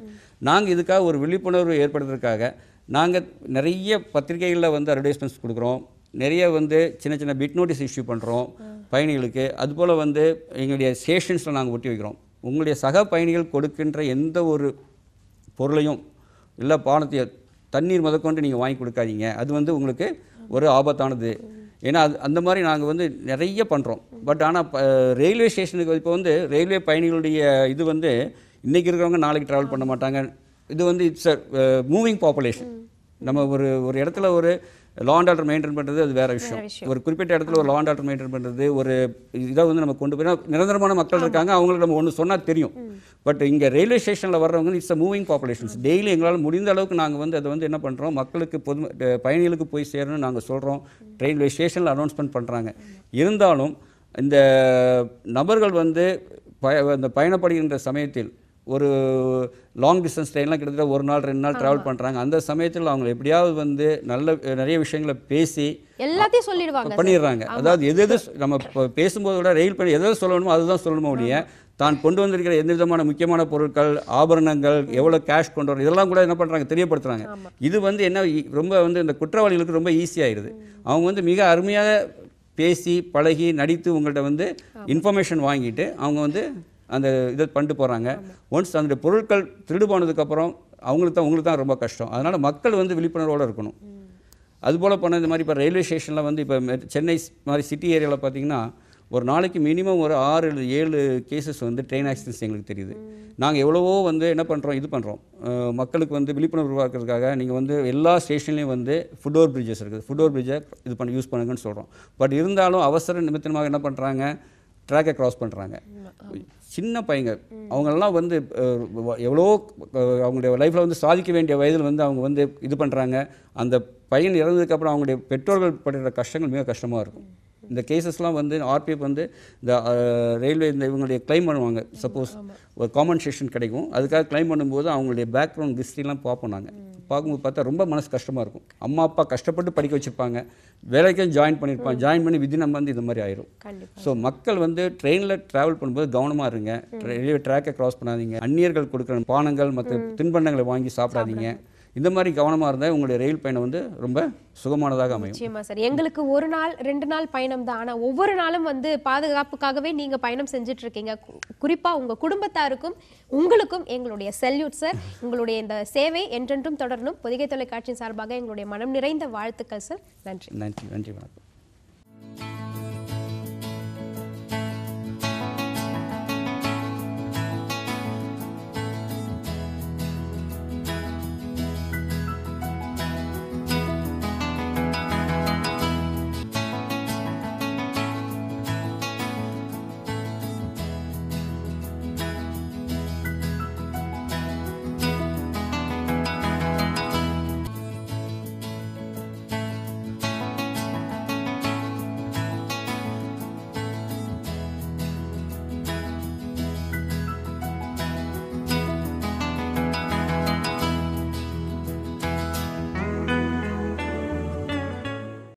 நாங்கள் இதுக்காக ஒரு விழிப்புணர்வு ஏற்படுத்துறதுக்காக நாங்கள் நிறைய பத்திரிகைகளில் வந்து அட்வர்டைஸ்மெண்ட்ஸ் கொடுக்குறோம். நிறைய வந்து சின்ன சின்ன பிட் நோட்டீஸ் இஷ்யூ பண்ணுறோம் பயணிகளுக்கு. அதுபோல் வந்து எங்களுடைய ஸ்டேஷன்ஸில் நாங்கள் ஒட்டி வைக்கிறோம். உங்களுடைய சக பயணிகள் கொடுக்கின்ற எந்த ஒரு பொருளையும் இல்லை பானத்தையோ தண்ணீர் முதற்கொண்டு நீங்கள் வாங்கி கொடுக்காதீங்க. அது வந்து உங்களுக்கு ஒரு ஆபத்தானது. ஏன்னா அது அந்த மாதிரி நாங்கள் வந்து நிறைய பண்ணுறோம் பட் ஆனால் ரயில்வே ஸ்டேஷனுக்கு இப்போ வந்து ரயில்வே பயணிகளுடைய இது வந்து இன்றைக்கி இருக்கிறவங்க நாளைக்கு ட்ராவல் பண்ண மாட்டாங்க. இது வந்து இட்ஸ் அ மூவிங் பாப்புலேஷன் நம்ம ஒரு ஒரு இடத்துல ஒரு லா அண்ட் ஆர்டர் மெயின்டைன் பண்ணுறது அது வேற விஷயம். ஒரு குறிப்பிட்ட இடத்துல ஒரு லா அண்ட் ஆர்டர் மெயின்டைன் பண்ணுறது ஒரு இதை வந்து நம்ம கொண்டு போய் நிரந்தரமான மக்கள் இருக்காங்க அவங்களுக்கு நம்ம ஒன்று சொன்னால் தெரியும். பட் இங்கே ரயில்வே ஸ்டேஷனில் வர்றவங்க it's a moving populations daily எங்களால் முடிந்த அளவுக்கு நாங்கள் வந்து அதை வந்து என்ன பண்ணுறோம் மக்களுக்கு பொது பயணிகளுக்கு போய் சேரணும்னு நாங்கள் சொல்கிறோம் ரயில்வே ஸ்டேஷனில் அனௌன்ஸ்மெண்ட் பண்ணுறாங்க இருந்தாலும் இந்த நபர்கள் வந்து பய அந்த பயணப்படுகின்ற சமயத்தில் ஒரு லாங் டிஸ்டன்ஸ் ட்ரெயின்லாம் கிட்டத்தட்ட ஒரு நாள் ரெண்டு நாள் ட்ராவல் பண்ணுறாங்க அந்த சமயத்தில் அவங்க எப்படியாவது வந்து நல்ல நிறைய விஷயங்களை பேசி எல்லாத்தையும் சொல்லிடுவாங்க பண்ணிடுறாங்க. அதாவது எது எது நம்ம இப்போ பேசும்போது விட ரயில் பயணம் எதை சொல்லணுமோ அதுதான் சொல்லணுமோ ஒழிய தான் கொண்டு வந்திருக்கிற எந்த விதமான முக்கியமான பொருட்கள் ஆபரணங்கள் எவ்வளோ கேஷ் கொண்டு வரோம் இதெல்லாம் கூட என்ன பண்ணுறாங்க தெரியப்படுத்துறாங்க. இது வந்து என்ன ரொம்ப வந்து இந்த குற்றவாளிகளுக்கு ரொம்ப ஈஸியாயிருது அவங்க வந்து மிக அருமையாக பேசி பழகி நடித்து உங்கள்கிட்ட வந்து இன்ஃபர்மேஷன் வாங்கிட்டு அவங்க வந்து அந்த இதை பண்ணிட்டு போகிறாங்க ஒன்ஸ் அந்த பொருட்கள் திருடு போனதுக்கப்புறம் அவங்களுக்கு தான் உங்களுக்கு தான் ரொம்ப கஷ்டம். அதனால் மக்கள் வந்து விழிப்புணர்வோடு இருக்கணும். அதுபோல் பண்ண இந்த மாதிரி இப்போ ரயில்வே ஸ்டேஷனில் வந்து இப்போ சென்னை மாதிரி சிட்டி ஏரியாவில் பார்த்தீங்கன்னா ஒரு நாளைக்கு மினிமம் ஒரு ஆறு ஏழு கேசஸ் வந்து ட்ரெயின் ஆக்சிடென்ட்ஸ் எங்களுக்கு தெரியுது. நாங்கள் எவ்வளவோ வந்து என்ன பண்ணுறோம் இது பண்ணுறோம் மக்களுக்கு வந்து விழிப்புணர்வு உருவாக்குறதுக்காக நீங்கள் வந்து எல்லா ஸ்டேஷன்லேயும் வந்து ஃபுட் ஓவர் பிரிட்ஜஸ் இருக்குது. ஃபுட் ஓவர் பிரிட்ஜை இது பண்ணி யூஸ் பண்ணுங்கன்னு சொல்கிறோம் பட் இருந்தாலும் அவசர நிமித்தமாக என்ன பண்ணுறாங்க ட்ராக்கை கிராஸ் பண்ணுறாங்க சின்ன பையங்க. அவங்கெல்லாம் வந்து எவ்வளோ அவங்களுடைய லைஃப்பில் வந்து சாதிக்க வேண்டிய வயதில் வந்து அவங்க வந்து இது பண்ணுறாங்க அந்த பையன் இறந்ததுக்கப்புறம் அவங்களுடைய பெற்றோர்கள் படுற கஷ்டங்கள் மிக கஷ்டமாக இருக்கும். இந்த கேசஸ்லாம் வந்து ஆர்பிஎஃப் வந்து இந்த ரயில்வே இந்த இவங்களுடைய கிளைம் பண்ணுவாங்க. சப்போஸ் ஒரு காம்பன்சேஷன் கிடைக்கும். அதுக்காக கிளைம் பண்ணும்போது அவங்களுடைய பேக்ரவுண்ட் ஹிஸ்ட்ரிலாம் பார்ப்போம் நாங்கள் பார்க்கும்போது பார்த்தா ரொம்ப மனசு கஷ்டமாக இருக்கும். அம்மா அப்பா கஷ்டப்பட்டு படிக்க வச்சுருப்பாங்க. வேலைக்கும் ஜாயின் பண்ணியிருப்பாங்க ஜாயின் பண்ணி விதி நம்ம வந்து இந்த மாதிரி ஆயிரும். ஸோ மக்கள் வந்து ட்ரெயினில் ட்ராவல் பண்ணும்போது கவனமாக இருங்க. ரயில்வே ட்ராக்கை கிராஸ் பண்ணாதீங்க. அந்நியர்கள் கொடுக்குற பானங்கள் மற்ற தின்பண்டங்களை வாங்கி சாப்பிடாதீங்க. இந்த மாதிரி கவனமாக இருந்தால் உங்களுடைய ரயில் பயணம் வந்து ரொம்ப சுகமானதாக அமையும். நிச்சயமா சார். எங்களுக்கு ஒரு நாள் ரெண்டு நாள் பயணம் தான். ஆனா ஒவ்வொரு நாளும் வந்து பாதுகாப்புக்காகவே நீங்க பயணம் செஞ்சுட்டு இருக்கீங்க கு- குறிப்பா உங்க குடும்பத்தாருக்கும் உங்களுக்கும் எங்களுடைய செல்யூட் சார் உங்களுடைய இந்த சேவை என்றென்றும் தொடரணும். பொதிகை தொலைக்காட்சியின் சார்பாக எங்களுடைய மனம் நிறைந்த வாழ்த்துக்கள் சார் நன்றி. நன்றி நன்றி வணக்கம்.